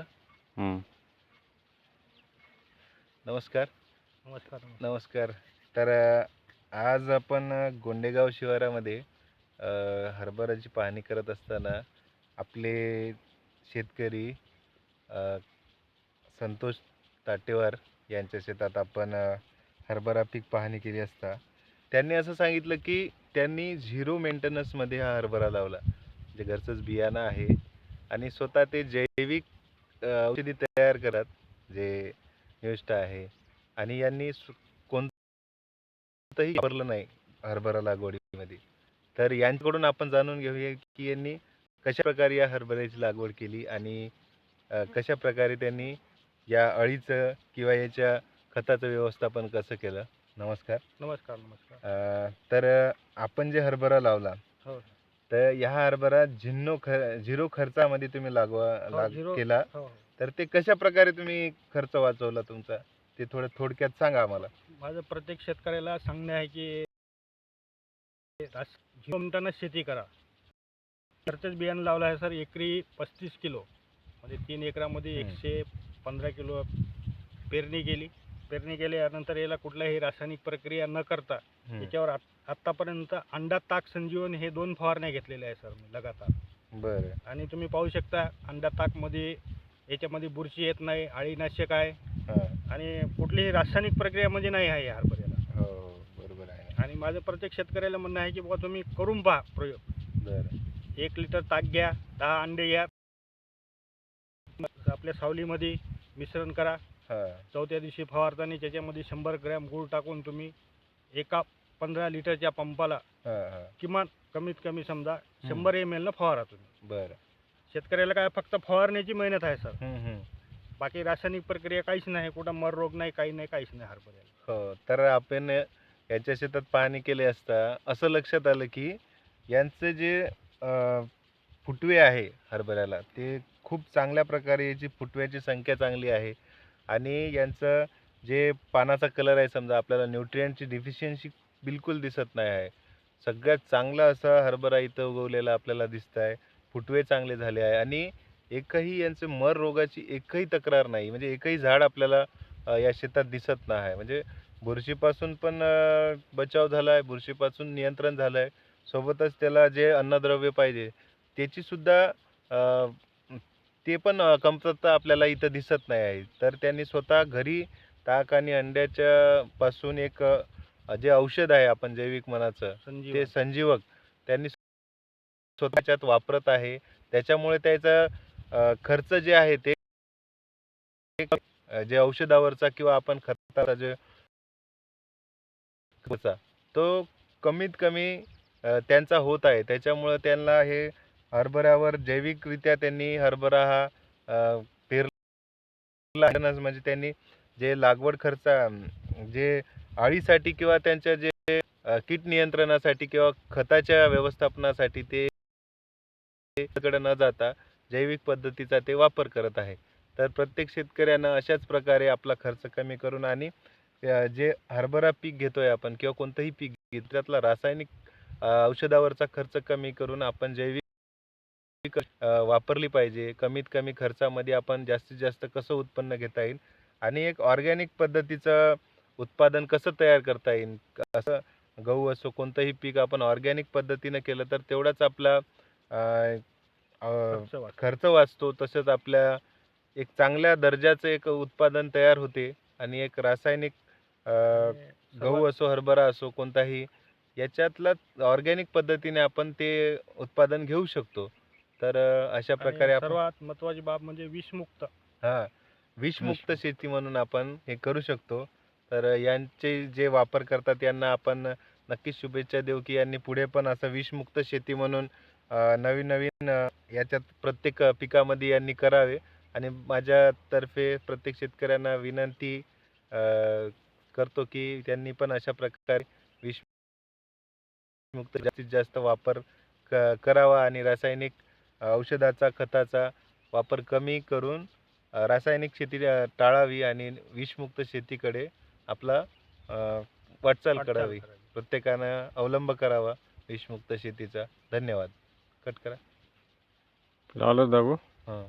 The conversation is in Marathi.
हम्म. नमस्कार. नमस्कार नमस्कार. तर आज आपण गोंडेगाव शिवारामध्ये अ, हरभऱ्याची पाहणी करत असताना आपले शेतकरी अ, संतोष ताटेवार यांच्या शेतात आपण अ, हरभरा पीक पाहणी केली असता. त्यांनी असं सांगितलं की त्यांनी झिरो मेंटेनन्समध्ये हा हरभरा लावला. जे घरचंच बियाणं आहे. आणि स्वतः ते जैविक औषधी तयार करत जे निविष्ट आहे. आणि यांनी कोणतंही वापरलं नाही हरभरा लागवडीमध्ये. तर यांच्याकडून आपण जाणून घेऊया की यांनी कशा प्रकारे या हरभऱ्याची लागवड केली आणि कशा प्रकारे त्यांनी या अळीचं किंवा याच्या खताचं व्यवस्थापन कसं केलं. नमस्कार. नमस्कार नमस्कार. तर आपण जे हरभरा लावला हो. तर ह्या हरभरा झिन्नो ख झिरो खर्चामध्ये तुम्ही लागवा हो, लाग केला. हो. तर ते कशा प्रकारे तुम्ही खर्च वाचवला तुमचा? ते थोडं थोडक्यात सांगा आम्हाला. माझं प्रत्येक शेतकऱ्याला सांगणं आहे की रास- शेती करा. खर्चच बियाणं लावलं आहे सर एकरी पस्तीस किलो. म्हणजे तीन एकरामध्ये हम्म. एकशे पंधरा किलो पेरणी केली. पेरणी केल्यानंतर याला कुठल्याही रासायनिक प्रक्रिया न करता. याच्यावर आत- आत्तापर्यंत अंडा ताक संजीवन हे दोन फवारण्या घेतलेल्या आहे सर मी लगातार. बरं. आणि तुम्ही पाहू शकता अंडा ताकमध्ये याच्यामध्ये बुरशी येत नाही अळीनाशक आहे. आणि कुठलीही रासायनिक प्रक्रिया म्हणजे नाही आहे या हरभऱ्याला. हो बरोबर आहे. आणि माझं प्रत्येक शेतकऱ्याला म्हणणं आहे की बाबा तुम्ही करून पहा प्रयोग. बरं. एक लिटर ताक घ्या दहा अंडे घ्या. आपल्या सावलीमध्ये मिश्रण करा. चौथ्या दिवशी फवारताना त्याच्यामध्ये शंभर ग्रॅम गूळ टाकून तुम्ही एका पंधरा लिटरच्या पंपाला किमान कमीत कमी समजा शंभर एम एलनं फवारा तुम्ही. बरं. शेतकऱ्याला काय फक्त फवारण्याची मेहनत आहे सर. बाकी रासायनिक प्रक्रिया काहीच नाही कुठं मर रोग नाही काही नाही काहीच नाही हरभऱ्याला. हो तर आपण याच्या शेतात पाहणी केली असता असं लक्षात आलं की यांचं जे फुटवे आहे हरभऱ्याला ते खूप चांगल्या प्रकारे याची फुटव्याची संख्या चांगली आहे. आणि यांचं जे पानाचा कलर आहे समजा आपल्याला न्यूट्रियनची डिफिशियन्सी बिलकुल दिसत नाही आहे. सगळ्यात चांगला असा हरभरा इथं उगवलेला आपल्याला दिसत आहे फुटवे चांगले झाले आहे. आणि एकही यांचं मर रोगाची एकही तक्रार नाही. म्हणजे एकही झाड आपल्याला या शेतात दिसत नाही आहे. म्हणजे बुरशीपासून पण बचाव झाला आहे बुरशीपासून नियंत्रण झालं आहे सोबतच त्याला जे अन्नद्रव्य पाहिजे त्याचीसुद्धा ते पण कमतरता आपल्याला इथं दिसत नाही आहे. तर त्यांनी स्वतः घरी ताक आणि अंड्याच्या पासून एक जे औषध आहे आपण जैविक मनाचं ते संजीव संजीवक त्यांनी स्वतःच्यात वापरत आहे. त्याच्यामुळे त्याचा खर्च जे आहे ते जे औषधावरचा किंवा आपण खताचा जे खर्च तो कमीत कमी त्यांचा होत आहे. त्याच्यामुळे त्यांना हे हरभऱ्यावर जैविकरित्या त्यांनी हरभरा हा पेरला. म्हणजे त्यांनी जे लागवड खर्च जे अळीसाठी किंवा त्यांच्या जे कीट नियंत्रणासाठी किंवा खताच्या व्यवस्थापनासाठी ते कडे न जाता जैविक पद्धतीचा ते वापर करत आहे. तर प्रत्येक शेतकऱ्यानं अशाच प्रकारे आपला खर्च कमी करून आणि जे हरभरा पीक घेतोय आपण किंवा कोणतंही पीक घेतो त्यातला रासायनिक औषधावरचा खर्च कमी करून आपण जैविक वापरली पाहिजे. कमीत कमी खर्चामध्ये आपण जास्तीत जास्त कसं उत्पन्न घेता येईल आणि एक ऑर्गॅनिक पद्धतीचं उत्पादन कसं तयार करता येईल? असं गहू असो कोणतंही पीक आपण ऑर्गॅनिक पद्धतीनं केलं तर तेवढाच आपला खर्च वाचतो. तसंच आपल्या एक चांगल्या दर्जाचं एक उत्पादन तयार होते आणि एक रासायनिक आणि गहू असो हरभरा असो कोणताही याच्यातला ऑर्गॅनिक पद्धतीने आपण ते उत्पादन घेऊ शकतो. तर अशा आणि प्रकारे आपण सर्वात महत्वाची बाब म्हणजे विषमुक्त हा विषमुक्त विषमुक्त. शेती म्हणून आपण हे करू शकतो तर यांचे जे वापर करतात यांना आपण नक्कीच शुभेच्छा देऊ की यांनी पुढे पण असं विषमुक्त शेती म्हणून अ, नवीन नवीन अ, याच्यात प्रत्येक अ, पिकामध्ये यांनी करावे आणि माझ्यातर्फे प्रत्येक शेतकऱ्यांना विनंती अ, करतो की त्यांनी पण अशा प्रकारे विषमुक्त जास्तीत जास्त वापर क करावा आणि रासायनिक औषधाचा खताचा वापर कमी करून रासायनिक शेती टाळावी आणि विषमुक्त शेतीकडे आपला वाटचाल वाटचाल करावी. प्रत्येकानं अवलंब करावा विषमुक्त शेतीचा. धन्यवाद. कट करा. दाबू? हां.